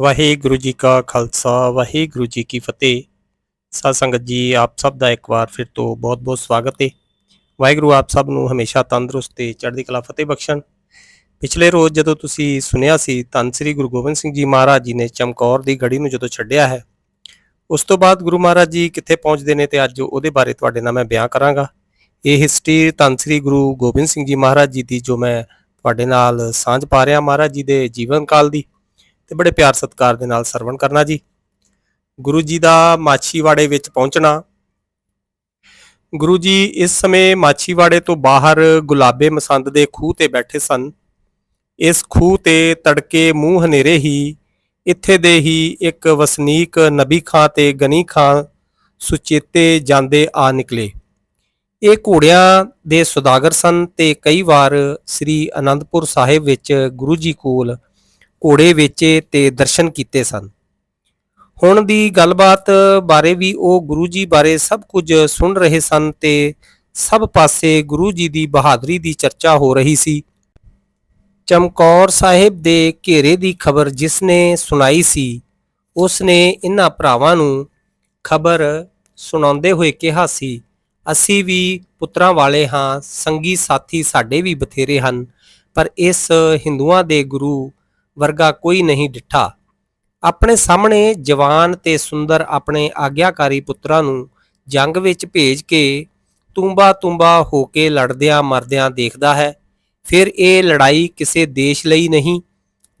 ਵਾਹਿਗੁਰੂ ਜੀ ਕਾ ਖਾਲਸਾ, ਵਾਹਿਗੁਰੂ ਜੀ ਕੀ ਫਤਿਹ। ਸਾਧ ਸੰਗਤ ਜੀ, ਆਪ ਸਭ ਦਾ ਇੱਕ ਵਾਰ ਫਿਰ ਤੋਂ ਬਹੁਤ-ਬਹੁਤ ਸਵਾਗਤ ਹੈ। ਵਾਹਿਗੁਰੂ ਆਪ ਸਭ ਨੂੰ ਹਮੇਸ਼ਾ ਤੰਦਰੁਸਤ ਤੇ ਚੜ੍ਹਦੀ ਕਲਾ ਫਤਿਹ ਬਖਸ਼ਣ। ਪਿਛਲੇ ਰੋਜ਼ ਜਦੋਂ ਤੁਸੀਂ ਸੁਣਿਆ ਸੀ, ਧੰਨ ਸ੍ਰੀ ਗੁਰੂ ਗੋਬਿੰਦ ਸਿੰਘ ਜੀ ਮਹਾਰਾਜ ਜੀ ਨੇ ਚਮਕੌਰ ਦੀ ਗੜੀ ਨੂੰ ਜਦੋਂ ਛੱਡਿਆ ਹੈ, ਉਸ ਤੋਂ ਬਾਅਦ ਗੁਰੂ ਮਹਾਰਾਜ ਜੀ ਕਿੱਥੇ ਪਹੁੰਚਦੇ ਨੇ ਤੇ ਅੱਜ ਉਹਦੇ ਬਾਰੇ ਤੁਹਾਡੇ ਨਾਲ ਮੈਂ ਬਿਆਨ ਕਰਾਂਗਾ। ਇਹ ਹਿਸਟਰੀ ਧੰਨ ਸ੍ਰੀ ਗੁਰੂ ਗੋਬਿੰਦ ਸਿੰਘ ਜੀ ਮਹਾਰਾਜ ਜੀ ਦੀ ਜੋ ਮੈਂ ਤੁਹਾਡੇ ਨਾਲ ਸਾਂਝ ਪਾ ਰਿਹਾ ਮਹਾਰਾਜ ਜੀ ਦੇ ਜੀਵਨ ਕਾਲ ਦੀ। ਤੇ ਬੜੇ ਪਿਆਰ ਸਤਿਕਾਰ ਦੇ ਨਾਲ ਸਰਵਣ ਕਰਨਾ ਜੀ। ਗੁਰੂ ਜੀ ਦਾ ਮਾਛੀਵਾੜੇ ਵਿੱਚ ਪਹੁੰਚਣਾ। ਗੁਰੂ ਜੀ ਇਸ ਸਮੇਂ ਮਾਛੀਵਾੜੇ ਤੋਂ ਬਾਹਰ ਗੁਲਾਬੇ ਮਸੰਦ ਦੇ ਖੂਹ ਤੇ ਬੈਠੇ ਸਨ। ਇਸ ਖੂਹ ਤੇ ਤੜਕੇ ਮੂੰਹ ਹਨੇਰੇ ਹੀ ਇੱਥੇ ਦੇ ਹੀ ਇੱਕ ਵਸਨੀਕ ਨਬੀ ਖਾਂ ਤੇ ਗਨੀ ਖਾਂ ਸੁਚੇਤੇ ਜਾਂਦੇ ਆ ਨਿਕਲੇ। ਇਹ ਘੋੜਿਆਂ ਦੇ ਸੁਦਾਗਰ ਸਨ ਤੇ ਕਈ ਵਾਰ ਸ੍ਰੀ ਅਨੰਦਪੁਰ ਸਾਹਿਬ ਵਿੱਚ ਗੁਰੂ ਜੀ ਕੋਲ ਘੋੜੇ ਵੇਚੇ ਤੇ ਦਰਸ਼ਨ ਕੀਤੇ ਸਨ। ਹੁਣ ਦੀ ਗੱਲਬਾਤ ਬਾਰੇ ਵੀ ਉਹ ਗੁਰੂ ਜੀ ਬਾਰੇ ਸਭ ਕੁਝ ਸੁਣ ਰਹੇ ਸਨ ਤੇ ਸਭ ਪਾਸੇ ਗੁਰੂ ਜੀ ਦੀ ਬਹਾਦਰੀ ਦੀ ਚਰਚਾ ਹੋ ਰਹੀ ਸੀ। ਚਮਕੌਰ ਸਾਹਿਬ ਦੇ ਘੇਰੇ ਦੀ ਖਬਰ ਜਿਸ ਨੇ ਸੁਣਾਈ ਸੀ, ਉਸ ਨੇ ਇਹਨਾਂ ਭਰਾਵਾਂ ਨੂੰ ਖਬਰ ਸੁਣਾਉਂਦੇ ਹੋਏ ਕਿਹਾ ਸੀ, ਅਸੀਂ ਵੀ ਪੁੱਤਰਾਂ ਵਾਲੇ ਹਾਂ, ਸੰਗੀ ਸਾਥੀ ਸਾਡੇ ਵੀ ਬਥੇਰੇ ਹਨ, ਪਰ ਇਸ ਹਿੰਦੂਆਂ ਦੇ ਗੁਰੂ ਵਰਗਾ ਕੋਈ ਨਹੀਂ ਡਿੱਠਾ। ਆਪਣੇ ਸਾਹਮਣੇ ਜਵਾਨ ਤੇ ਸੁੰਦਰ ਆਪਣੇ ਆਗਿਆਕਾਰੀ ਪੁੱਤਰਾਂ ਨੂੰ ਜੰਗ ਵਿੱਚ ਭੇਜ ਕੇ ਤੂੰਬਾ ਤੂੰਬਾ ਹੋ ਕੇ ਲੜਦਿਆਂ ਮਰਦਿਆਂ ਦੇਖਦਾ ਹੈ। ਫਿਰ ਇਹ ਲੜਾਈ ਕਿਸੇ ਦੇਸ਼ ਲਈ ਨਹੀਂ,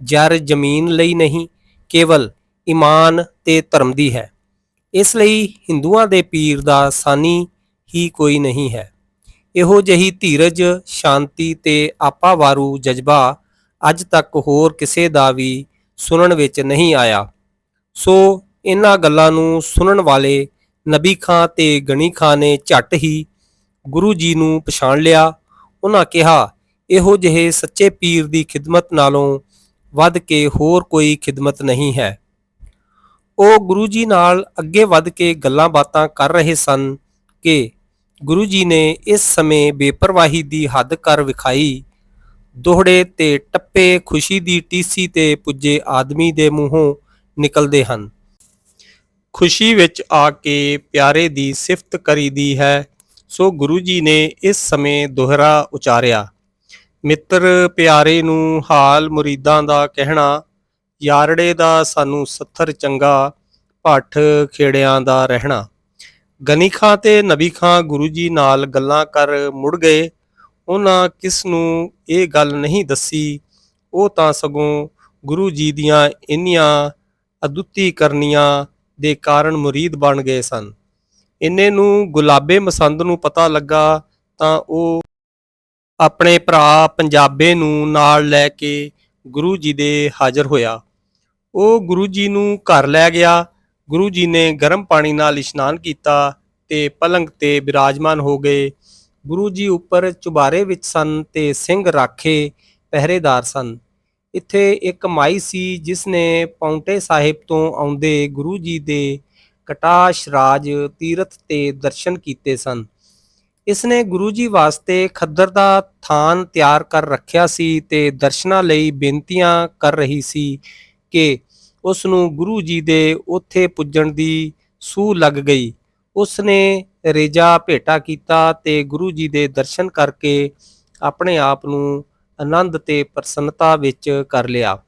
ਜਰ ਜ਼ਮੀਨ ਲਈ ਨਹੀਂ, ਕੇਵਲ ਈਮਾਨ ਤੇ ਧਰਮ ਦੀ ਹੈ। ਇਸ ਲਈ ਹਿੰਦੂਆਂ ਦੇ ਪੀਰ ਦਾ ਸਾਨੀ ਹੀ ਕੋਈ ਨਹੀਂ ਹੈ। ਇਹੋ ਜਹੀ ਧੀਰਜ, ਸ਼ਾਂਤੀ ਤੇ ਆਪਾਵਾਰੂ ਜਜ਼ਬਾ ਅੱਜ ਤੱਕ ਹੋਰ ਕਿਸੇ ਦਾ ਵੀ ਸੁਣਨ ਵਿੱਚ ਨਹੀਂ ਆਇਆ। ਸੋ ਇਹਨਾਂ ਗੱਲਾਂ ਨੂੰ ਸੁਣਨ ਵਾਲੇ ਨਬੀ ਖਾਂ ਤੇ ਗਣੀ ਖਾਂ ਨੇ ਝੱਟ ਹੀ ਗੁਰੂ ਜੀ ਨੂੰ ਪਛਾਣ ਲਿਆ। ਉਹਨਾਂ ਕਿਹਾ, ਇਹੋ ਜਿਹੇ ਸੱਚੇ ਪੀਰ ਦੀ ਖਿਦਮਤ ਨਾਲੋਂ ਵੱਧ ਕੇ ਹੋਰ ਕੋਈ ਖਿਦਮਤ ਨਹੀਂ ਹੈ। ਉਹ ਗੁਰੂ ਜੀ ਨਾਲ ਅੱਗੇ ਵੱਧ ਕੇ ਗੱਲਾਂ ਬਾਤਾਂ ਕਰ ਰਹੇ ਸਨ ਕਿ ਗੁਰੂ ਜੀ ਨੇ ਇਸ ਸਮੇਂ ਬੇਪਰਵਾਹੀ ਦੀ ਹੱਦ ਕਰ ਵਿਖਾਈ। ਦੋਹੜੇ ਤੇ ਟੱਪੇ ਖੁਸ਼ੀ ਦੀ ਟੀਸੀ ਤੇ ਪੁੱਜੇ ਆਦਮੀ ਦੇ ਮੂੰਹੋਂ ਨਿਕਲਦੇ ਹਨ। ਖੁਸ਼ੀ ਵਿੱਚ ਆ ਕੇ ਪਿਆਰੇ ਦੀ ਸਿਫਤ ਕਰੀਦੀ ਹੈ, ਸੋ ਗੁਰੂ ਜੀ ਨੇ ਇਸ ਸਮੇਂ ਦੁਹਰਾ ਉਚਾਰਿਆ। ਮਿੱਤਰ ਪਿਆਰੇ ਨੂੰ ਹਾਲ ਮੁਰੀਦਾਂ ਦਾ ਕਹਿਣਾ, ਯਾਰੜੇ ਦਾ ਸਾਨੂੰ ਸੱਥਰ ਚੰਗਾ, ਭੱਠ ਖੇੜਿਆਂ ਦਾ ਰਹਿਣਾ। ਗਨੀ ਖਾਂ ਤੇ ਨਬੀ ਖਾਂ ਗੁਰੂ ਜੀ ਨਾਲ ਗੱਲਾਂ ਕਰ ਮੁੜ ਗਏ ਉਹਨਾਂ ਕਿਸ ਨੂੰ ਇਹ ਗੱਲ ਨਹੀਂ ਦੱਸੀ, ਉਹ ਤਾਂ ਸਗੋਂ ਗੁਰੂ ਜੀ ਦੀਆਂ ਇੰਨੀਆਂ ਅਦੁੱਤੀ ਕਰਨੀਆਂ ਦੇ ਕਾਰਨ ਮੁਰੀਦ ਬਣ ਗਏ ਸਨ। ਇੰਨੇ ਨੂੰ ਗੁਲਾਬੇ ਮਸੰਦ ਨੂੰ ਪਤਾ ਲੱਗਾ ਤਾਂ ਉਹ ਆਪਣੇ ਭਰਾ ਪੰਜਾਬੇ ਨੂੰ ਨਾਲ ਲੈ ਕੇ ਗੁਰੂ ਜੀ ਦੇ ਹਾਜ਼ਰ ਹੋਇਆ। ਉਹ ਗੁਰੂ ਜੀ ਨੂੰ ਘਰ ਲੈ ਗਿਆ। ਗੁਰੂ ਜੀ ਨੇ ਗਰਮ ਪਾਣੀ ਨਾਲ ਇਸ਼ਨਾਨ ਕੀਤਾ ਤੇ ਪਲੰਗ ਤੇ ਬਿਰਾਜਮਾਨ ਹੋ ਗਏ। ਗੁਰੂ ਜੀ ਉੱਪਰ ਚੁਬਾਰੇ ਵਿੱਚ ਸਨ ਤੇ ਸਿੰਘ ਰਾਖੇ ਪਹਿਰੇਦਾਰ ਸਨ। ਇੱਥੇ ਇੱਕ ਮਾਈ ਸੀ ਜਿਸ ਨੇ ਪੌਂਟੇ ਸਾਹਿਬ ਤੋਂ ਆਉਂਦੇ ਗੁਰੂ ਜੀ ਦੇ ਕਟਾਸ਼ ਰਾਜ ਤੀਰਥ ਤੇ ਦਰਸ਼ਨ ਕੀਤੇ ਸਨ। ਇਸ ਨੇ ਗੁਰੂ ਜੀ ਵਾਸਤੇ ਖੱਦਰ ਦਾ ਥਾਨ ਤਿਆਰ ਕਰ ਰੱਖਿਆ ਸੀ ਤੇ ਦਰਸ਼ਨਾਂ ਲਈ ਬੇਨਤੀਆਂ ਕਰ ਰਹੀ ਸੀ ਕਿ ਉਸ ਨੂੰ ਗੁਰੂ ਜੀ ਦੇ ਉੱਥੇ ਪੁੱਜਣ ਦੀ ਸੂਹ ਲੱਗ ਗਈ। ਉਸ ਨੇ ਰੇਜਾ ਭੇਟਾ ਕੀਤਾ ਤੇ ਗੁਰੂ ਜੀ ਦੇ ਦਰਸ਼ਨ ਕਰਕੇ ਆਪਣੇ ਆਪ ਨੂੰ ਆਨੰਦ ਤੇ ਪ੍ਰਸੰਨਤਾ ਵਿੱਚ ਕਰ ਲਿਆ।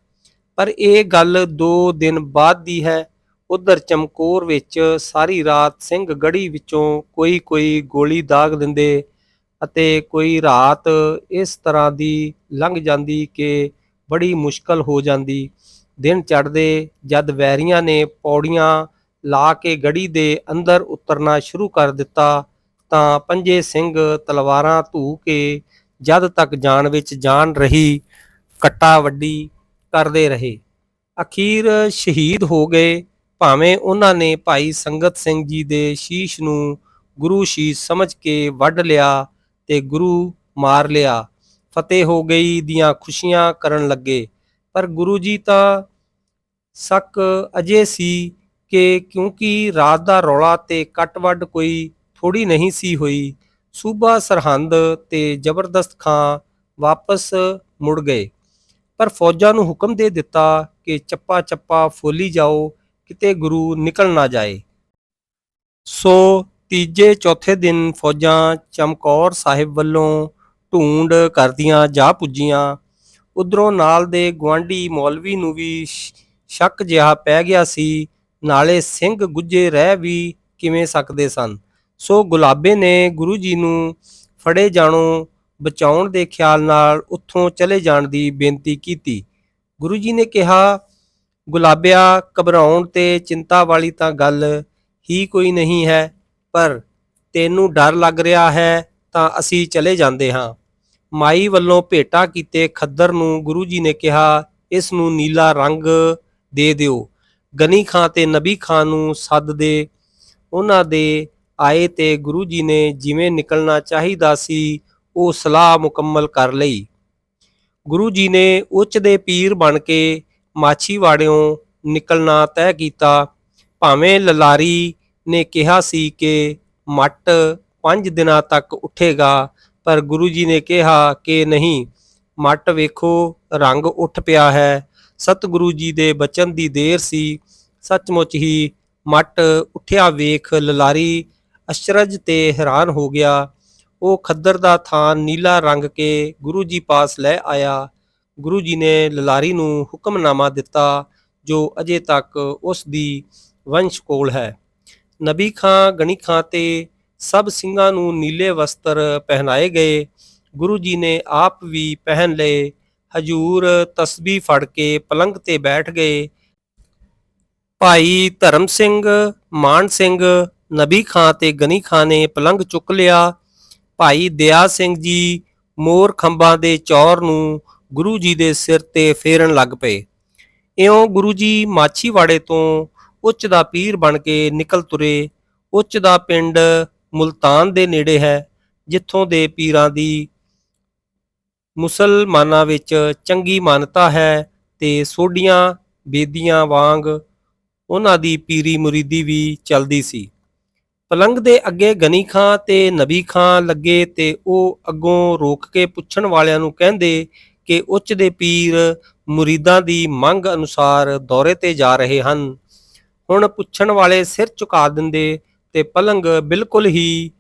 ਪਰ ਇਹ ਗੱਲ 2 ਦਿਨ ਬਾਅਦ ਦੀ ਹੈ। ਉਧਰ ਚਮਕੌਰ ਵਿੱਚ ਸਾਰੀ ਰਾਤ ਸਿੰਘ ਗੜੀ ਵਿੱਚੋਂ ਕੋਈ ਕੋਈ ਗੋਲੀ ਦਾਗ ਦਿੰਦੇ ਅਤੇ ਕੋਈ ਰਾਤ ਇਸ ਤਰ੍ਹਾਂ ਦੀ ਲੰਘ ਜਾਂਦੀ ਕਿ ਬੜੀ ਮੁਸ਼ਕਲ ਹੋ ਜਾਂਦੀ। ਦਿਨ ਚੜ੍ਹਦੇ ਜਦ ਵੈਰੀਆਂ ਨੇ ਪੌੜੀਆਂ ਲਾ ਕੇ ਗੜੀ ਦੇ ਅੰਦਰ ਉਤਰਨਾ ਸ਼ੁਰੂ ਕਰ ਦਿੱਤਾ, ਤਾਂ ਪੰਜੇ ਸਿੰਘ ਤਲਵਾਰਾਂ ਧੂ ਕੇ ਜਦ ਤੱਕ ਜਾਨ ਵਿੱਚ ਜਾਨ ਰਹੀ, ਕੱਟਾ ਵੱਡੀ ਕਰਦੇ ਰਹੇ। ਅਖੀਰ ਸ਼ਹੀਦ ਹੋ ਗਏ, ਭਾਵੇਂ ਉਹਨਾਂ ਨੇ ਭਾਈ ਸੰਗਤ ਸਿੰਘ ਜੀ ਦੇ ਸ਼ੀਸ਼ ਨੂੰ ਗੁਰੂ ਸ਼ੀਸ਼ ਸਮਝ ਕੇ ਵੱਢ ਲਿਆ ਤੇ ਗੁਰੂ ਮਾਰ ਲਿਆ। ਫਤਿਹ ਹੋ ਗਈ ਦੀਆਂ ਖੁਸ਼ੀਆਂ ਕਰਨ ਲੱਗੇ, ਪਰ ਗੁਰੂ ਜੀ ਤਾਂ ਸੱਕ ਅਜੇ ਸੀ ਕਿ ਕਿਉਂਕਿ ਰਾਤ ਦਾ ਰੌਲਾ ਤੇ ਕੱਟ ਵੱਢ ਕੋਈ ਥੋੜੀ ਨਹੀਂ ਸੀ ਹੋਈ, ਸੂਬਾ ਸਰਹੰਦ ਤੇ ਜ਼ਬਰਦਸਤ ਖਾਂ ਵਾਪਸ ਮੁੜ ਗਏ। ਪਰ ਫੌਜਾਂ ਨੂੰ ਹੁਕਮ ਦੇ ਦਿੱਤਾ ਕਿ ਚੱਪਾ ਚੱਪਾ ਫੋਲੀ ਜਾਓ, ਕਿਤੇ ਗੁਰੂ ਨਿਕਲ ਨਾ ਜਾਏ। ਸੋ ਤੀਜੇ ਚੌਥੇ ਦਿਨ ਫੌਜਾਂ ਚਮਕੌਰ ਸਾਹਿਬ ਵੱਲੋਂ ਢੂੰਡ ਕਰਦੀਆਂ ਜਾ ਪੁੱਜੀਆਂ। ਉਧਰੋਂ ਨਾਲ ਦੇ ਗਵਾਂਢੀ ਮੌਲਵੀ ਨੂੰ ਵੀ ਸ਼ੱਕ ਜਿਹਾ ਪੈ ਗਿਆ ਸੀ ਨਾਲੇ ਸਿੰਘ ਗੁੱਜੇ ਰਹਿ ਵੀ ਕਿਵੇਂ ਸਕਦੇ ਸਨ? ਸੋ ਗੁਲਾਬੇ ਨੇ ਗੁਰੂ ਜੀ ਨੂੰ ਫੜੇ ਜਾਣੋਂ, ਬਚਾਉਣ ਦੇ ਖਿਆਲ ਨਾਲ ਉੱਥੋਂ ਚਲੇ ਜਾਣ ਦੀ ਬੇਨਤੀ ਕੀਤੀ। ਗੁਰੂ ਜੀ ਨੇ ਕਿਹਾ, ਗੁਲਾਬਿਆ, ਘਬਰਾਉਣ ਤੇ ਚਿੰਤਾ ਵਾਲੀ ਤਾਂ ਗੱਲ ਹੀ ਕੋਈ ਨਹੀਂ ਹੈ, ਪਰ ਤੈਨੂੰ ਡਰ ਲੱਗ ਰਿਹਾ ਹੈ ਤਾਂ ਅਸੀਂ ਚਲੇ ਜਾਂਦੇ ਹਾਂ। ਮਾਈ ਵੱਲੋਂ ਭੇਟਾ ਕੀਤੇ ਖੱਦਰ ਨੂੰ ਗੁਰੂ ਜੀ ਨੇ ਕਿਹਾ, ਇਸ ਨੂੰ ਨੀਲਾ ਰੰਗ ਦੇ ਦਿਓ। ਗਨੀ ਖਾਂ ਤੇ ਨਬੀ ਖਾਂ ਨੂੰ ਸੱਦ ਦੇ। ਉਹਨਾਂ ਦੇ ਆਏ ਤੇ ਗੁਰੂ ਜੀ ਨੇ ਜਿਵੇਂ ਨਿਕਲਣਾ ਚਾਹੀਦਾ ਸੀ, ਉਹ ਸਲਾਹ ਮੁਕੰਮਲ ਕਰ ਲਈ। ਗੁਰੂ ਜੀ ਨੇ ਉੱਚ ਦੇ ਪੀਰ ਬਣ ਕੇ ਮਾਛੀਵਾੜਿਓਂ ਨਿਕਲਣਾ ਤੈਅ ਕੀਤਾ। ਭਾਵੇਂ ਲਲਾਰੀ ਨੇ ਕਿਹਾ ਸੀ ਕਿ ਮੱਟ 5 ਦਿਨਾਂ ਤੱਕ ਉੱਠੇਗਾ, ਪਰ ਗੁਰੂ ਜੀ ਨੇ ਕਿਹਾ ਕਿ ਨਹੀਂ, ਮੱਟ ਵੇਖੋ, ਰੰਗ ਉੱਠ ਪਿਆ ਹੈ। ਸਤਿਗੁਰੂ ਜੀ ਦੇ ਬਚਨ ਦੀ ਦੇਰ ਸੀ। ਸੱਚਮੁੱਚ ਹੀ ਮੱਟ ਉੱਠਿਆ ਵੇਖ ਲਲਾਰੀ ਅਚਰਜ ਤੇ ਹੈਰਾਨ ਹੋ ਗਿਆ। ਉਹ ਖੱਦਰ ਦਾ ਥਾਂ ਨੀਲਾ ਰੰਗ ਕੇ ਗੁਰੂ ਜੀ ਪਾਸ ਲੈ ਆਇਆ। ਗੁਰੂ ਜੀ ਨੇ ਲਲਾਰੀ ਨੂੰ ਹੁਕਮਨਾਮਾ ਦਿੱਤਾ, ਜੋ ਅਜੇ ਤੱਕ ਉਸ ਦੀ ਵੰਸ਼ ਕੋਲ ਹੈ। ਨਬੀ ਖਾਂ, ਗਣੀ ਖਾਂ ਤੇ ਸਭ ਸਿੰਘਾਂ ਨੂੰ ਨੀਲੇ ਵਸਤਰ ਪਹਿਨਾਏ ਗਏ। ਗੁਰੂ ਜੀ ਨੇ ਆਪ ਵੀ ਪਹਿਨ ਲਏ। ਹਜੂਰ ਤਸਬੀਹ ਫੜ ਕੇ ਪਲੰਗ ਤੇ ਬੈਠ ਗਏ। ਭਾਈ ਧਰਮ ਸਿੰਘ, ਮਾਨ ਸਿੰਘ, ਨਬੀ ਖਾਂ ਤੇ ਗਨੀ ਖਾਂ ਨੇ ਪਲੰਗ ਚੁੱਕ ਲਿਆ। ਭਾਈ ਦਇਆ ਸਿੰਘ ਜੀ ਮੋਰ ਖੰਭਾਂ ਦੇ ਚੌਰ ਨੂੰ ਗੁਰੂ ਜੀ ਦੇ ਸਿਰ ਤੇ ਫੇਰਨ ਲੱਗ ਪਏ। ਇਉਂ ਗੁਰੂ ਜੀ ਮਾਛੀਵਾੜੇ ਤੋਂ ਉੱਚ ਦਾ ਪੀਰ ਬਣ ਕੇ ਨਿਕਲ ਤੁਰੇ। ਉੱਚ ਦਾ ਪਿੰਡ ਮੁਲਤਾਨ ਦੇ ਨੇੜੇ ਹੈ, ਜਿੱਥੋਂ ਦੇ ਪੀਰਾਂ ਦੀ ਮੁਸਲਮਾਨਾਂ ਵਿੱਚ ਚੰਗੀ ਮਾਨਤਾ ਹੈ ਤੇ ਸੋਢੀਆਂ ਬੇਦੀਆਂ ਵਾਂਗ ਉਹਨਾਂ ਦੀ ਪੀਰੀ ਮੁਰੀਦੀ ਵੀ ਚੱਲਦੀ ਸੀ। ਪਲੰਗ ਦੇ ਅੱਗੇ ਗਨੀ ਖਾਂ ਤੇ ਨਬੀ ਖਾਂ ਲੱਗੇ ਤੇ ਉਹ ਅੱਗੋਂ ਰੋਕ ਕੇ ਪੁੱਛਣ ਵਾਲਿਆਂ ਨੂੰ ਕਹਿੰਦੇ ਕਿ ਉੱਚ ਦੇ ਪੀਰ ਮੁਰੀਦਾਂ ਦੀ ਮੰਗ ਅਨੁਸਾਰ ਦੌਰੇ ਤੇ ਜਾ ਰਹੇ ਹਨ। ਹੁਣ ਪੁੱਛਣ ਵਾਲੇ ਸਿਰ ਝੁਕਾ ਦਿੰਦੇ ਤੇ ਪਲੰਗ ਬਿਲਕੁਲ ਹੀ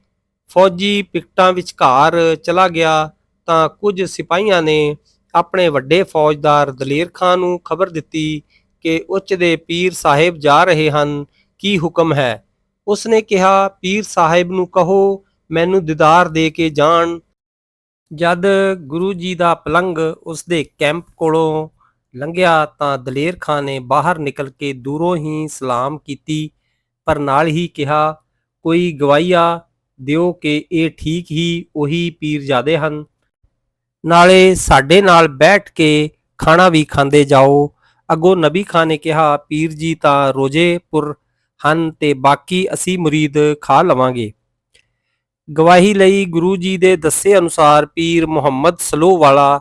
ਫੌਜੀ ਪਿਕਟਾਂ ਵਿਚਕਾਰ ਚਲਾ ਗਿਆ ਤਾਂ ਕੁਝ ਸਿਪਾਹੀਆਂ ਨੇ ਆਪਣੇ ਵੱਡੇ ਫੌਜਦਾਰ ਦਲੇਰ ਖਾਨ ਨੂੰ ਖਬਰ ਦਿੱਤੀ ਕਿ ਉੱਚ ਦੇ ਪੀਰ ਸਾਹਿਬ ਜਾ ਰਹੇ ਹਨ। ਕੀ ਹੁਕਮ ਹੈ? ਉਸਨੇ ਕਿਹਾ, ਪੀਰ ਸਾਹਿਬ ਨੂੰ ਕਹੋ, ਮੈਨੂੰ ਦੀਦਾਰ ਦੇ ਕੇ ਜਾਣ। ਜਦ ਗੁਰੂ ਜੀ ਦਾ ਪਲੰਗ ਉਸਦੇ ਕੈਂਪ ਕੋਲੋਂ ਲੰਘਿਆ ਤਾਂ ਦਲੇਰ ਖਾਨ ਨੇ ਬਾਹਰ ਨਿਕਲ ਕੇ ਦੂਰੋਂ ਹੀ ਸਲਾਮ ਕੀਤੀ, ਪਰ ਨਾਲ ਹੀ ਕਿਹਾ, ਕੋਈ ਗਵਾਈਆ ਦਿਓ ਕਿ ਇਹ ਠੀਕ ਹੀ ਉਹੀ ਪੀਰਜ਼ਾਦੇ ਹਨ। ਨਾਲੇ ਸਾਡੇ ਨਾਲ ਬੈਠ ਕੇ ਖਾਣਾ ਵੀ ਖਾਂਦੇ ਜਾਓ। ਅੱਗੋਂ ਨਬੀ ਖਾਨ ਨੇ ਕਿਹਾ, ਪੀਰ ਜੀ ਤਾਂ ਰੋਜੇਪੁਰ ਹਨ ਤੇ ਬਾਕੀ ਅਸੀਂ ਮੁਰੀਦ ਖਾ ਲਵਾਂਗੇ। ਗਵਾਹੀ ਲਈ ਗੁਰੂ ਜੀ ਦੇ ਦੱਸੇ ਅਨੁਸਾਰ ਪੀਰ ਮੁਹੰਮਦ ਸਲੋ ਵਾਲਾ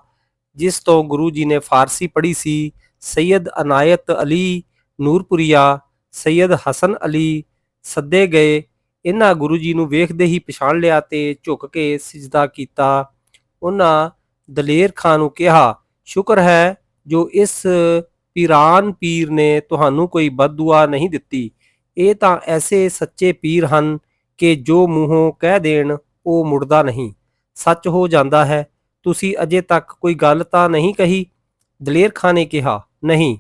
ਜਿਸ ਤੋਂ ਗੁਰੂ ਜੀ ਨੇ ਫਾਰਸੀ ਪੜ੍ਹੀ ਸੀ, ਸੈਯਦ ਅਨਾਇਤ ਅਲੀ ਨੂਰਪੁਰੀਆ, ਸੈਯਦ ਹਸਨ ਅਲੀ ਸੱਦੇ ਗਏ। ਇਹਨਾਂ ਗੁਰੂ ਜੀ ਨੂੰ ਵੇਖਦੇ ਹੀ ਪਛਾਣ ਲਿਆ ਤੇ ਝੁਕ ਕੇ ਸਿਜਦਾ ਕੀਤਾ। ਉਹਨਾਂ ਦਲੇਰ ਖਾਨ ਨੂੰ ਕਿਹਾ, ਸ਼ੁਕਰ ਹੈ ਜੋ ਇਸ ਪੀਰਾਨ ਪੀਰ ਨੇ ਤੁਹਾਨੂੰ ਕੋਈ ਬਦਦੁਆ ਨਹੀਂ ਦਿੱਤੀ। ਇਹ ਤਾਂ ਐਸੇ ਸੱਚੇ ਪੀਰ ਹਨ ਕਿ ਜੋ ਮੂੰਹੋਂ ਕਹਿ ਦੇਣ, ਉਹ ਮੁੜਦਾ ਨਹੀਂ। ਸੱਚ ਹੋ ਜਾਂਦਾ ਹੈ। ਤੁਸੀਂ ਅਜੇ ਤੱਕ ਕੋਈ ਗੱਲ ਤਾਂ ਨਹੀਂ ਕਹੀ? ਦਲੇਰ ਖਾਨ ਨੇ ਕਿਹਾ, ਨਹੀਂ,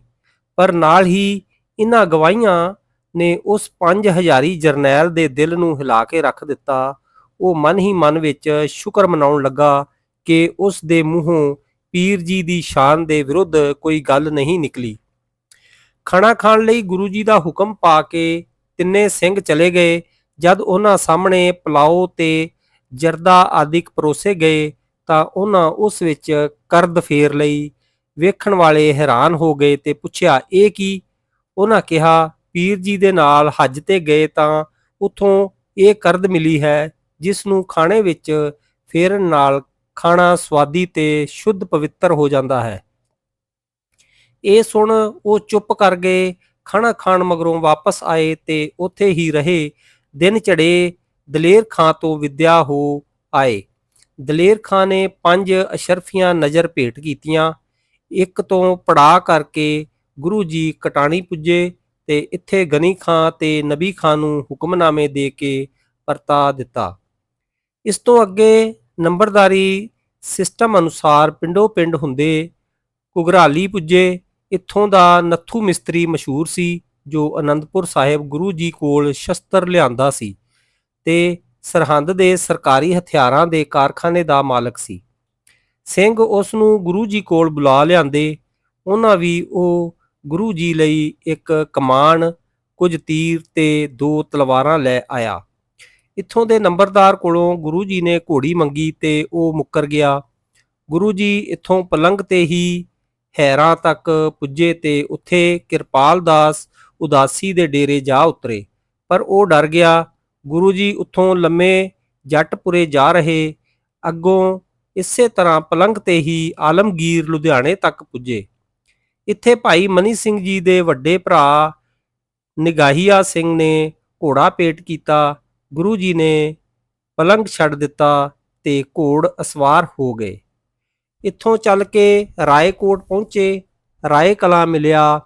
ਪਰ ਨਾਲ ਹੀ ਇਹਨਾਂ ਗਵਾਹੀਆਂ ਨੇ ਉਸ 5000 ਜਰਨੈਲ ਦੇ ਦਿਲ ਨੂੰ ਹਿਲਾ ਕੇ ਰੱਖ ਦਿੱਤਾ। ਉਹ ਮਨ ਹੀ ਮਨ ਵਿੱਚ ਸ਼ੁਕਰ ਮਨਾਉਣ ਲੱਗਾ ਕਿ ਉਸ ਦੇ ਮੂੰਹੋਂ ਪੀਰ ਜੀ ਦੀ ਸ਼ਾਨ ਦੇ ਵਿਰੁੱਧ ਕੋਈ ਗੱਲ ਨਹੀਂ ਨਿਕਲੀ। ਖਾਣਾ ਖਾਣ ਲਈ ਗੁਰੂ ਜੀ ਦਾ ਹੁਕਮ ਪਾ ਕੇ ਤਿੰਨੇ ਸਿੰਘ ਚਲੇ ਗਏ। ਜਦ ਉਹਨਾਂ ਸਾਹਮਣੇ ਪਲਾਓ ਤੇ ਜਰਦਾ ਆਦਿਕ ਪਰੋਸੇ ਗਏ ਤਾਂ ਉਹਨਾਂ ਉਸ ਵਿੱਚ ਕਰਦ ਫੇਰ ਲਈ। ਵੇਖਣ ਵਾਲੇ ਹੈਰਾਨ ਹੋ ਗਏ ਤੇ ਪੁੱਛਿਆ, ਇਹ ਕੀ? ਉਹਨਾਂ ਕਿਹਾ, ਪੀਰ ਜੀ ਦੇ ਨਾਲ ਹੱਜ ਤੇ ਗਏ ਤਾਂ ਉਥੋਂ ਇਹ ਕਰਦ ਮਿਲੀ ਹੈ, ਜਿਸ ਨੂੰ ਖਾਣੇ ਵਿੱਚ ਫੇਰਨ ਨਾਲ ਖਾਣਾ ਸਵਾਦੀ ਤੇ ਸ਼ੁੱਧ ਪਵਿੱਤਰ ਹੋ ਜਾਂਦਾ ਹੈ। ਇਹ ਸੁਣ ਉਹ ਚੁੱਪ ਕਰ ਗਏ, ਖਾਣਾ ਖਾਣ ਮਗਰੋਂ ਵਾਪਸ ਆਏ ਤੇ ਉੱਥੇ ਹੀ ਰਹੇ। ਦਿਨ ਚੜੇ ਦਲੇਰ ਖਾਂ ਤੋਂ ਵਿਦਿਆ ਹੋ ਆਏ। ਦਲੇਰ ਖਾਂ ਨੇ ਪੰਜ ਅਸ਼ਰਫੀਆਂ ਨਜ਼ਰ ਭੇਟ ਕੀਤੀਆਂ। ਇੱਕ ਤੋਂ ਪੜਾ ਕਰਕੇ ਗੁਰੂ ਜੀ ਕਟਾਣੀ ਪੁੱਜੇ ਤੇ ਇੱਥੇ ਗਨੀ ਖਾਂ ਤੇ ਨਬੀ ਖਾਂ ਨੂੰ ਹੁਕਮਨਾਮੇ ਦੇ ਕੇ ਪਰਤਾ ਦਿੱਤਾ। ਇਸ ਤੋਂ ਅੱਗੇ ਨੰਬਰਦਾਰੀ ਸਿਸਟਮ ਅਨੁਸਾਰ ਪਿੰਡੋਂ ਪਿੰਡ ਹੁੰਦੇ ਕੁਗਰਾਲੀ ਪੁੱਜੇ। ਇੱਥੋਂ ਦਾ ਨੱਥੂ ਮਿਸਤਰੀ ਮਸ਼ਹੂਰ ਸੀ, ਜੋ ਅਨੰਦਪੁਰ ਸਾਹਿਬ ਗੁਰੂ ਜੀ ਕੋਲ ਸ਼ਸਤਰ ਲਿਆਂਦਾ ਸੀ ਤੇ ਸਰਹੰਦ ਦੇ ਸਰਕਾਰੀ ਹਥਿਆਰਾਂ ਦੇ ਕਾਰਖਾਨੇ ਦਾ ਮਾਲਕ ਸੀ। ਸਿੰਘ ਉਸ ਨੂੰ ਗੁਰੂ ਜੀ ਕੋਲ ਬੁਲਾ ਲਿਆਂਦੇ। ਉਹਨਾਂ ਵੀ ਉਹ ਗੁਰੂ ਜੀ ਲਈ ਇੱਕ ਕਮਾਨ, ਕੁਝ ਤੀਰ ਤੇ ਦੋ ਤਲਵਾਰਾਂ ਲੈ ਆਇਆ। ਇੱਥੋਂ ਦੇ ਨੰਬਰਦਾਰ ਕੋਲੋਂ ਗੁਰੂ ਜੀ ਨੇ ਘੋੜੀ ਮੰਗੀ ਤੇ ਉਹ ਮੁੱਕਰ ਗਿਆ। ਗੁਰੂ ਜੀ ਇੱਥੋਂ ਪਲੰਗ ਤੇ ਹੀ ਹੈਰਾਂ ਤੱਕ ਪੁੱਜੇ ਤੇ ਉੱਥੇ ਕਿਰਪਾਲ ਦਾਸ ਉਦਾਸੀ ਦੇ ਡੇਰੇ ਜਾ ਉਤਰੇ। ਪਰ ਉਹ ਡਰ ਗਿਆ। ਗੁਰੂ ਜੀ ਉੱਥੋਂ ਲੰਮੇ ਜੱਟਪੁਰੇ ਜਾ ਰਹੇ। ਅੱਗੋਂ ਇਸੇ ਤਰ੍ਹਾਂ ਪਲੰਗ ਤੇ ਹੀ ਆਲਮਗੀਰ ਲੁਧਿਆਣੇ ਤੱਕ ਪੁੱਜੇ। ਇੱਥੇ ਭਾਈ ਮਨੀ ਸਿੰਘ ਜੀ ਦੇ ਵੱਡੇ ਭਰਾ ਨਿਗਾਹੀਆ ਸਿੰਘ ਨੇ ਘੋੜਾ ਪੇਟ ਕੀਤਾ। ਗੁਰੂ ਜੀ ਨੇ ਪਲੰਗ ਛੱਡ ਦਿੱਤਾ ਤੇ ਘੋੜ ਅਸਵਾਰ ਹੋ ਗਏ। ਇੱਥੋਂ ਚੱਲ ਕੇ ਰਾਏਕੋਟ ਪਹੁੰਚੇ ਰਾਏ ਕਲਾ ਮਿਲਿਆ।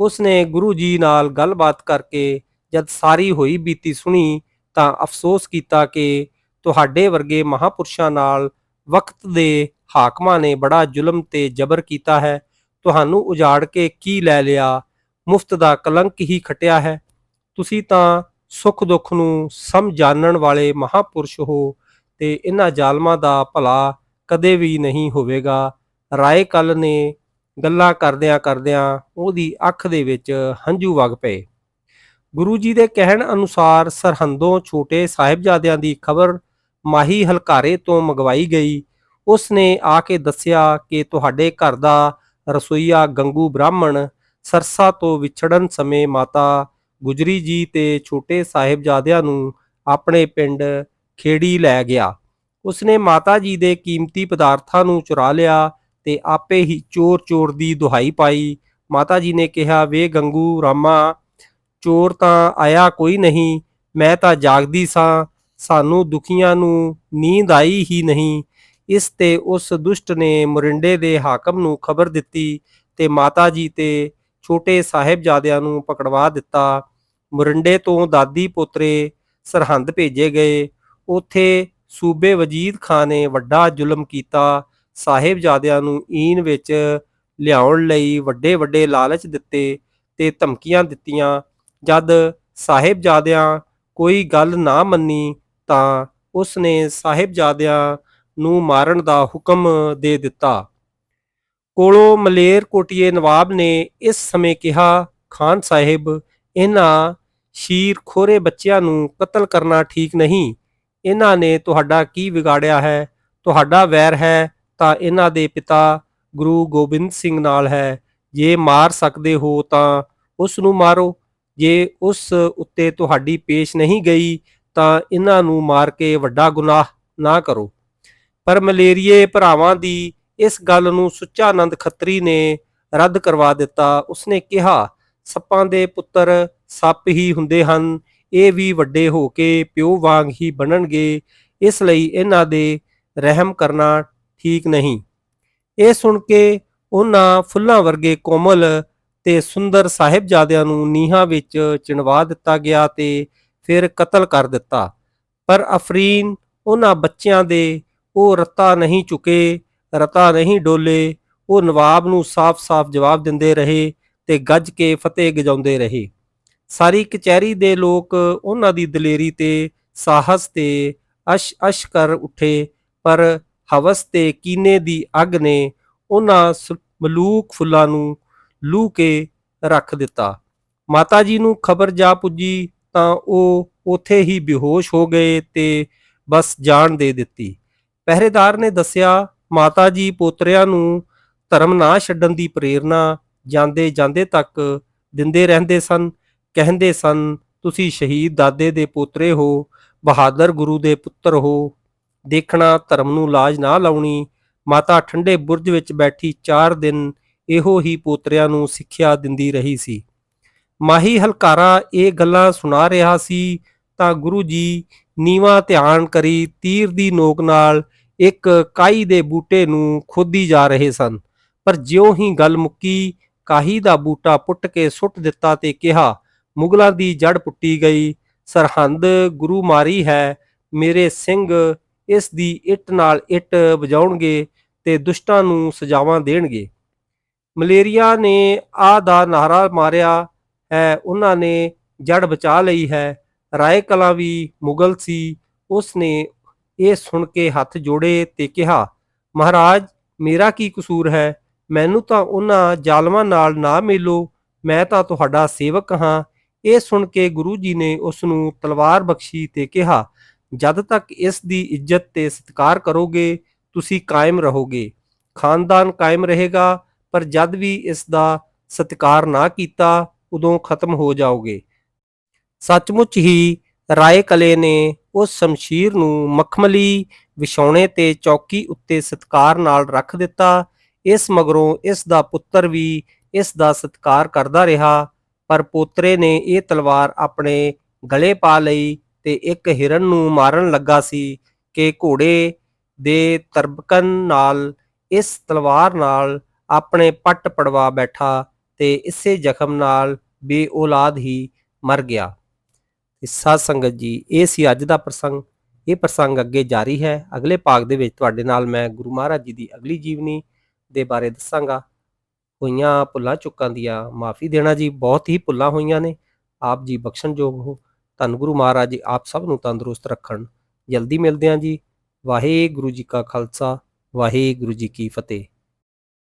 ਉਸਨੇ ਗੁਰੂ ਜੀ ਨਾਲ ਗੱਲਬਾਤ ਕਰਕੇ ਜਦ ਸਾਰੀ ਹੋਈ ਬੀਤੀ ਸੁਣੀ ਤਾਂ ਅਫਸੋਸ ਕੀਤਾ ਕਿ ਤੁਹਾਡੇ ਵਰਗੇ ਮਹਾਪੁਰਸ਼ਾਂ ਨਾਲ ਵਕਤ ਦੇ ਹਾਕਮਾਂ ਨੇ ਬੜਾ ਜ਼ੁਲਮ ਤੇ ਜ਼ਬਰ ਕੀਤਾ ਹੈ। ਤੁਹਾਨੂੰ ਉਜਾੜ ਕੇ ਕੀ ਲੈ ਲਿਆ? ਮੁਫਤ ਦਾ ਕਲੰਕ ਹੀ ਖਟਿਆ ਹੈ। ਤੁਸੀਂ ਤਾਂ ਸੁੱਖ ਦੁੱਖ ਨੂੰ ਸਮ ਵਾਲੇ ਮਹਾਪੁਰਸ਼ ਹੋ ਤੇ ਇਹਨਾਂ ਜ਼ਾਲਮਾਂ ਦਾ ਭਲਾ ਕਦੇ ਵੀ ਨਹੀਂ ਹੋਵੇਗਾ। ਰਾਏ ਕੱਲ ਨੇ ਗੱਲਾਂ ਕਰਦਿਆਂ ਕਰਦਿਆਂ ਉਹਦੀ ਅੱਖ ਦੇ ਵਿੱਚ ਹੰਝੂ ਵਗ ਪਏ। ਗੁਰੂ ਜੀ ਦੇ ਕਹਿਣ ਅਨੁਸਾਰ ਸਰਹੰਦੋਂ ਛੋਟੇ ਸਾਹਿਬਜ਼ਾਦਿਆਂ ਦੀ ਖਬਰ ਮਾਹੀ ਹਲਕਾਰੇ ਤੋਂ ਮੰਗਵਾਈ ਗਈ। ਉਸ ਨੇ ਆ ਕੇ ਦੱਸਿਆ ਕਿ ਤੁਹਾਡੇ ਘਰ ਦਾ ਰਸੋਈਆ ਗੰਗੂ ਬ੍ਰਾਹਮਣ ਸਰਸਾ ਤੋਂ ਵਿਛੜਨ ਸਮੇਂ ਮਾਤਾ ਗੁਜਰੀ ਜੀ ਤੇ ਛੋਟੇ ਸਾਹਿਬਜ਼ਾਦਿਆਂ ਨੂੰ ਆਪਣੇ ਪਿੰਡ ਖੇੜੀ ਲੈ ਗਿਆ। ਉਸਨੇ ਮਾਤਾ ਜੀ ਦੇ ਕੀਮਤੀ ਪਦਾਰਥਾਂ ਨੂੰ ਚੁਰਾ ਲਿਆ ਤੇ ਆਪੇ ਹੀ ਚੋਰ ਚੋਰ ਦੀ ਦੁਹਾਈ ਪਾਈ। ਮਾਤਾ ਜੀ ਨੇ ਕਿਹਾ, ਵੇ ਗੰਗੂ ਰਾਮਾ, ਚੋਰ ਤਾਂ ਆਇਆ ਕੋਈ ਨਹੀਂ, ਮੈਂ ਤਾਂ ਜਾਗਦੀ ਸਾਂ, ਸਾਨੂੰ ਦੁਖੀਆਂ ਨੂੰ ਨੀਂਦ ਆਈ ਹੀ ਨਹੀਂ। ਇਸ ਤੇ ਉਸ ਦੁਸ਼ਟ ਨੇ ਮੁਰਿੰਡੇ ਦੇ ਹਾਕਮ ਨੂੰ ਖਬਰ ਦਿੱਤੀ ਤੇ ਮਾਤਾ ਜੀ ਤੇ ਛੋਟੇ ਸਾਹਿਬਜ਼ਾਦਿਆਂ ਨੂੰ ਪਕੜਵਾ ਦਿੱਤਾ। ਮੁਰਿੰਡੇ ਤੋਂ ਦਾਦੀ ਪੋਤਰੇ ਸਰਹੰਦ ਭੇਜੇ ਗਏ। ਉੱਥੇ ਸੂਬੇ ਵਜੀਦ ਖਾਨ ਨੇ ਵੱਡਾ ਜ਼ੁਲਮ ਕੀਤਾ। ਸਾਹਿਬਜ਼ਾਦਿਆਂ ਨੂੰ ਈਨ ਵਿੱਚ ਲਿਆਉਣ ਲਈ ਵੱਡੇ ਵੱਡੇ ਲਾਲਚ ਦਿੱਤੇ ਤੇ ਧਮਕੀਆਂ ਦਿੱਤੀਆਂ। ਜਦ ਸਾਹਿਬਜ਼ਾਦਿਆਂ ਕੋਈ ਗੱਲ ਨਾ ਮੰਨੀ ਤਾਂ ਉਸ ਨੇ ਸਾਹਿਬਜ਼ਾਦਿਆਂ ਨੂੰ ਮਾਰਨ ਦਾ ਹੁਕਮ ਦੇ ਦਿੱਤਾ। ਕੋਲੋਂ ਮਲੇਰ ਕੋਟੀਏ ਨਵਾਬ ਨੇ ਇਸ ਸਮੇਂ ਕਿਹਾ, ਖਾਨ ਸਾਹਿਬ, ਇਹਨਾਂ ਸ਼ੀਰ ਖੋਰੇ ਬੱਚਿਆਂ ਨੂੰ ਕਤਲ ਕਰਨਾ ਠੀਕ ਨਹੀਂ। ਇਹਨਾਂ ਨੇ ਤੁਹਾਡਾ ਕੀ ਵਿਗਾੜਿਆ ਹੈ? ਤੁਹਾਡਾ ਵੈਰ ਹੈ ਤਾਂ ਇਹਨਾਂ ਦੇ ਪਿਤਾ ਗੁਰੂ ਗੋਬਿੰਦ ਸਿੰਘ ਨਾਲ ਹੈ। ਜੇ ਮਾਰ ਸਕਦੇ ਹੋ ਤਾਂ ਉਸ ਨੂੰ ਮਾਰੋ। ਜੇ ਉਸ ਉੱਤੇ ਤੁਹਾਡੀ ਪੇਸ਼ ਨਹੀਂ ਗਈ ਤਾਂ ਇਹਨਾਂ ਨੂੰ ਮਾਰ ਕੇ ਵੱਡਾ ਗੁਨਾਹ ਨਾ ਕਰੋ। ਪਰ ਮਲੇਰੀਏ ਭਰਾਵਾਂ ਦੀ ਇਸ ਗੱਲ ਨੂੰ ਸੁੱਚਾ ਆਨੰਦ ਖੱਤਰੀ ਨੇ ਰੱਦ ਕਰਵਾ ਦਿੱਤਾ। ਉਸਨੇ ਕਿਹਾ, ਸੱਪਾਂ ਦੇ ਪੁੱਤਰ ਸੱਪ ਹੀ ਹੁੰਦੇ ਹਨ, ਇਹ ਵੀ ਵੱਡੇ ਹੋ ਕੇ ਪਿਓ ਵਾਂਗ ਹੀ ਬਣਨਗੇ, ਇਸ ਲਈ ਇਹਨਾਂ ਦੇ ਰਹਿਮ ਕਰਨਾ ਠੀਕ ਨਹੀਂ। ਇਹ ਸੁਣ ਕੇ ਉਹਨਾਂ ਫੁੱਲਾਂ ਵਰਗੇ ਕੋਮਲ ਤੇ ਸੁੰਦਰ ਸਾਹਿਬਜ਼ਾਦਿਆਂ ਨੂੰ ਨੀਹਾਂ ਵਿੱਚ ਚਿਣਵਾ ਦਿੱਤਾ ਗਿਆ ਤੇ ਫਿਰ ਕਤਲ ਕਰ ਦਿੱਤਾ। ਪਰ ਅਫਰੀਨ ਉਹਨਾਂ ਬੱਚਿਆਂ ਦੇ ਉਹ ਰਤਾ ਨਹੀਂ ਚੁਕੇ, ਰਤਾ ਨਹੀਂ ਡੋਲੇ, ਉਹ ਨਵਾਬ ਨੂੰ ਸਾਫ਼-ਸਾਫ਼ ਜਵਾਬ ਦਿੰਦੇ ਰਹੇ ਤੇ ਗੱਜ ਕੇ ਫਤਿਹ ਗਜਾਉਂਦੇ ਰਹੇ। ਸਾਰੀ ਕਚਹਿਰੀ ਦੇ ਲੋਕ ਉਹਨਾਂ ਦੀ ਦਲੇਰੀ ਤੇ ਸਾਹਸ ਤੇ ਅਸ਼ ਅਸ਼ ਕਰ ਉੱਠੇ, ਪਰ ਹਵਸ ਤੇ ਕੀਨੇ ਦੀ ਅੱਗ ਨੇ ਉਹਨਾਂ ਸ- ਮਲੂਕ ਫੁੱਲਾਂ ਨੂੰ ਲੂ ਕੇ ਰੱਖ ਦਿੱਤਾ। ਮਾਤਾ ਜੀ ਨੂੰ ਖਬਰ ਜਾ ਪੁੱਜੀ ਤਾਂ ਉਹ ਉਥੇ ਹੀ ਬੇਹੋਸ਼ ਹੋ ਗਏ ਤੇ ਬਸ ਜਾਨ ਦੇ ਦਿੱਤੀ। ਪਹਿਰੇਦਾਰ ਨੇ ਦੱਸਿਆ, ਮਾਤਾ ਜੀ ਪੋਤਰਿਆਂ ਨੂੰ ਧਰਮ ਨਾ ਛੱਡਣ ਦੀ ਪ੍ਰੇਰਣਾ ਜਾਂਦੇ ਜਾਂਦੇ ਤੱਕ ਦਿੰਦੇ ਰਹਿੰਦੇ ਸਨ। ਕਹਿੰਦੇ ਸਨ, ਤੁਸੀਂ ਸ਼ਹੀਦ ਦਾਦੇ ਦੇ ਪੋਤਰੇ ਹੋ, ਬਹਾਦਰ ਗੁਰੂ ਦੇ ਪੁੱਤਰ ਹੋ। ਦੇਖਣਾ ਧਰਮ ਨੂੰ ਲਾਜ ਨਾ ਲਾਉਣੀ। ਮਾਤਾ ਠੰਡੇ ਬੁਰਜ ਵਿੱਚ ਬੈਠੀ 4 ਦਿਨ ਇਹੋ ਹੀ ਪੋਤਰਿਆਂ ਨੂੰ ਸਿੱਖਿਆ ਦਿੰਦੀ ਰਹੀ ਸੀ। ਮਾਹੀ ਹਲਕਾਰਾ ਇਹ ਗੱਲਾਂ ਸੁਣਾ ਰਿਹਾ ਸੀ ਤਾਂ ਗੁਰੂ ਜੀ ਨੀਵਾ ਧਿਆਨ ਕਰੀ ਤੀਰ ਦੀ ਨੋਕ ਨਾਲ ਇੱਕ ਕਾਈ ਦੇ ਬੂਟੇ ਨੂੰ ਖੋਦੀ ਜਾ ਰਹੇ ਸਨ। ਪਰ ਜਿਉਂ ਹੀ ਗੱਲ ਮੁੱਕੀ, ਕਾਹੀ ਦਾ ਬੂਟਾ ਪੁੱਟ ਕੇ ਸੁੱਟ ਦਿੱਤਾ ਤੇ ਕਿਹਾ ਮੁਗਲਾਂ ਦੀ ਜੜ ਪੁੱਟੀ ਗਈ। ਸਰਹੰਦ ਗੁਰੂ ਮਾਰੀ ਹੈ, ਮੇਰੇ ਸਿੰਘ ਇਸ ਦੀ ਇੱਟ ਨਾਲ ਇੱਟ ਵਜਾਉਣਗੇ ਤੇ ਦੁਸ਼ਟਾਂ ਨੂੰ ਸਜ਼ਾਵਾਂ ਦੇਣਗੇ। ਮਲੇਰੀਆ ਨੇ ਆ ਦਾ ਨਾਰਾ ਮਾਰਿਆ ਹੈ, ਉਹਨਾਂ ਨੇ ਜੜ ਬਚਾ ਲਈ ਹੈ। ਰਾਏ ਕਲਾਂ ਵੀ ਮੁਗਲ ਸੀ ਉਸ ਨੇ ਇਹ ਸੁਣ ਕੇ ਹੱਥ ਜੋੜੇ ਤੇ ਕਿਹਾ, ਮਹਾਰਾਜ, ਮੇਰਾ ਕੀ ਕਸੂਰ ਹੈ? ਮੈਨੂੰ ਤਾਂ ਉਹਨਾਂ ਜ਼ਾਲਮਾਂ ਨਾਲ ਨਾ ਮਿਲੋ, ਮੈਂ ਤਾਂ ਤੁਹਾਡਾ ਸੇਵਕ ਹਾਂ। ਇਹ ਸੁਣ ਕੇ ਗੁਰੂ ਜੀ ਨੇ ਉਸ ਨੂੰ ਤਲਵਾਰ ਬਖਸ਼ੀ ਤੇ ਕਿਹਾ, ਜਦ ਤੱਕ ਇਸ ਦੀ ਇੱਜ਼ਤ ਤੇ ਸਤਿਕਾਰ ਕਰੋਗੇ, ਤੁਸੀਂ ਕਾਇਮ ਰਹੋਗੇ। ਖਾਨਦਾਨ ਕਾਇਮ ਰਹੇਗਾ, ਪਰ ਜਦ ਵੀ ਇਸ ਦਾ ਸਤਿਕਾਰ ਨਾ ਕੀਤਾ, ਉਦੋਂ ਖਤਮ ਹੋ ਜਾਓਗੇ। ਸੱਚਮੁੱਚ ਹੀ ਰਾਏ ਕਲੇ ਨੇ ਉਸ ਸ਼ਮਸ਼ੀਰ ਨੂੰ ਮਖਮਲੀ ਵਿਛਾਉਣੇ ਤੇ ਚੌਕੀ ਉੱਤੇ ਸਤਿਕਾਰ ਨਾਲ ਰੱਖ ਦਿੱਤਾ। ਇਸ ਮਗਰੋਂ ਇਸ ਦਾ ਪੁੱਤਰ ਵੀ ਇਸ ਦਾ ਸਤਿਕਾਰ ਕਰਦਾ ਰਿਹਾ। ਪਰ ਪੋਤਰੇ ਨੇ ਇਹ ਤਲਵਾਰ ਆਪਣੇ ਗਲੇ ਪਾ ਲਈ ਤੇ ਇੱਕ ਹਿਰਨ ਨੂੰ ਮਾਰਨ ਲੱਗਾ ਸੀ ਕਿ ਘੋੜੇ ਦੇ ਤਰਬਕਨ ਨਾਲ ਇਸ ਤਲਵਾਰ ਨਾਲ ਆਪਣੇ ਪੱਟ ਪੜਵਾ ਬੈਠਾ ਤੇ ਇਸੇ ਜ਼ਖਮ ਨਾਲ ਬੇ ਬੇਔਲਾਦ ਹੀ ਮਰ ਗਿਆ। ਤੇ ਸਾਧ ਸੰਗਤ ਜੀ, ਇਹ ਸੀ ਅੱਜ ਦਾ ਪ੍ਰਸੰਗ। ਇਹ ਪ੍ਰਸੰਗ ਅੱਗੇ ਜਾਰੀ ਹੈ। ਅਗਲੇ ਭਾਗ ਦੇ ਵਿੱਚ ਤੁਹਾਡੇ ਨਾਲ ਮੈਂ ਗੁਰੂ ਮਹਾਰਾਜ ਜੀ ਦੀ ਅਗਲੀ ਜੀਵਨੀ ਦੇ ਬਾਰੇ ਦੱਸਾਂਗਾ। ਹੋਈਆਂ ਭੁੱਲਾਂ ਚੁੱਕਾਂ ਦੀਆਂ ਮਾਫੀ ਦੇਣਾ ਜੀ, ਬਹੁਤ ਹੀ ਭੁੱਲਾਂ ਹੋਈਆਂ ਨੇ। ਆਪ ਜੀ ਬਖਸ਼ਣਯੋਗ ਹੋ। ਧੰਨ ਗੁਰੂ ਮਹਾਰਾਜ ਜੀ, ਆਪ ਸਭ ਨੂੰ ਤੰਦਰੁਸਤ ਰੱਖਣ। ਜਲਦੀ ਮਿਲਦੇ ਹਾਂ ਜੀ। ਵਾਹਿਗੁਰੂ ਜੀ ਕਾ ਖਾਲਸਾ, ਵਾਹਿਗੁਰੂ ਜੀ ਕੀ ਫਤਿਹ।